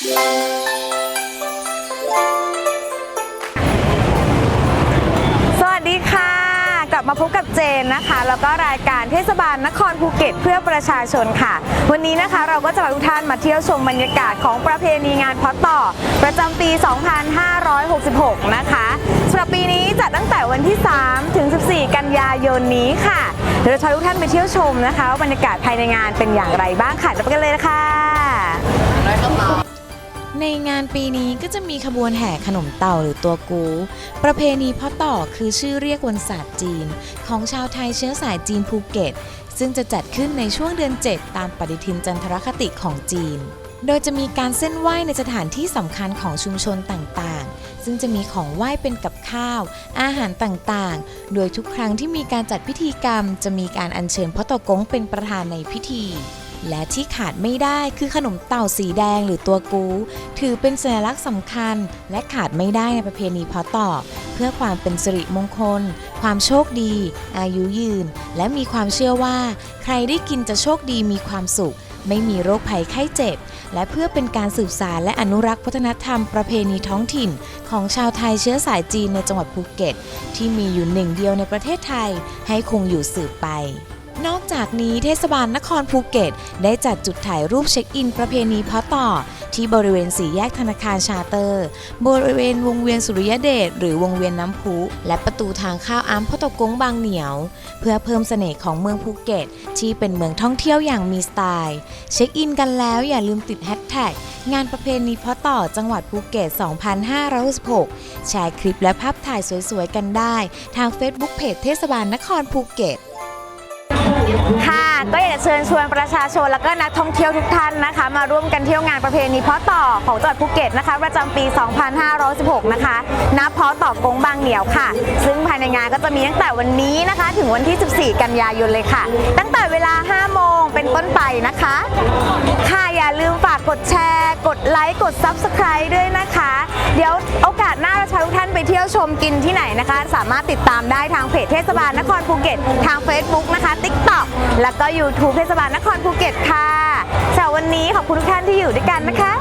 สวัสดีค่ะ กลับมาพบกับเจนนะคะ แล้วก็รายการเทศบาลนครภูเก็ตเพื่อประชาชนค่ะ วันนี้นะคะเราก็จะพาทุกท่านมาเที่ยวชมบรรยากาศของประเพณีงานพาะต่อ ประจำปี 2566 นะคะสำหรับปีนี้จัดตั้งแต่วันที่ 3 ถึง 14 กันยายนนี้ค่ะเดี๋ยวเราจะพาทุกท่านไปเที่ยวชมนะคะว่าบรรยากาศภายในงานเป็นอย่างไรบ้างค่ะเดี๋ยวไปกันเลยนะคะ ในงานปีนี้ก็จะมีขบวนแห่ขนมเต่าหรือตัวกู ประเพณีพ่อต่อคือชื่อเรียกวันศาสตร์จีน ของชาวไทยเชื้อสายจีนภูเก็ต ซึ่งจะจัดขึ้นในช่วงเดือน 7 ตามปฏิทินจันทรคติของจีน โดยจะมีการเส้นไหว้ในสถานที่สำคัญของชุมชนต่างๆ ซึ่งจะมีของไหว้เป็นกับข้าว อาหารต่างๆ โดยทุกครั้งที่มีการจัดพิธีกรรม จะมีการอัญเชิญพ่อต่อกงเป็นประธานในพิธี และที่ขาดไม่ได้คือขนมเต่าสีแดงหรือตัวกู ถือเป็นสัญลักษณ์สำคัญ และขาดไม่ได้ในประเพณีเพาะต่อ เพื่อความเป็นสิริมงคล ความโชคดี อายุยืน และมีความเชื่อว่า ใครได้กินจะโชคดีมีความสุข ไม่มีโรคภัยไข้เจ็บ และเพื่อเป็นการสืบสารและอนุรักษ์วัฒนธรรมประเพณีท้องถิ่น ของชาวไทยเชื้อสายจีนในจังหวัดภูเก็ต ที่มีอยู่หนึ่งเดียวในประเทศไทย ให้คงอยู่สืบไป นอกจากนี้เทศบาลนครภูเก็ต ได้จัดจุดถ่ายรูปเช็คอินประเพณีพาะต่อ ที่บริเวณสี่แยกธนาคารชาเตอร์ บริเวณวงเวียนสุริยเดชหรือวงเวียนน้ำพุ และประตูทางเข้าอัมพตกงบางเหนียว เพื่อเพิ่มเสน่ห์ของเมืองภูเก็ต ที่เป็นเมืองท่องเที่ยวอย่างมีสไตล์ เช็คอินกันแล้วอย่าลืมติดแฮชแท็กงานประเพณีพาะต่อจังหวัดภูเก็ต 2566 แชร์คลิปและภาพถ่ายสวยๆกันได้ ทาง Facebook เพจเทศบาลนครภูเก็ต ก็อยากจะเชิญชวนประชาชน และก็นักท่องเที่ยวทุกท่านนะคะ มาร่วมกันเที่ยวงานประเพณีเพาะต่อของจังหวัดภูเก็ตนะคะ ประจำปี 2516 นะคะณเพาะต่อกงบางเหนียวค่ะ ซึ่งภายในงานก็จะมีตั้งแต่วันนี้นะคะ ถึงวันที่ 14 กันยายนเลยค่ะ ตั้งแต่เวลา 5 โมงเป็นต้นไปนะคะ ค่ะอย่าลืมฝากกดแชร์ ไลค์กด Subscribe ด้วยนะคะ เดี๋ยวโอกาสหน้าเราจะพาทุกท่านไปเที่ยวชมกินที่ไหนนะคะ สามารถติดตามได้ทางเพจเทศบาลนครภูเก็ต ทาง Facebook นะคะ TikTok แล้วก็ YouTube เทศบาลนครภูเก็ตค่ะสำหรับวันนี้ขอบคุณทุกท่านที่อยู่ด้วยกันนะคะ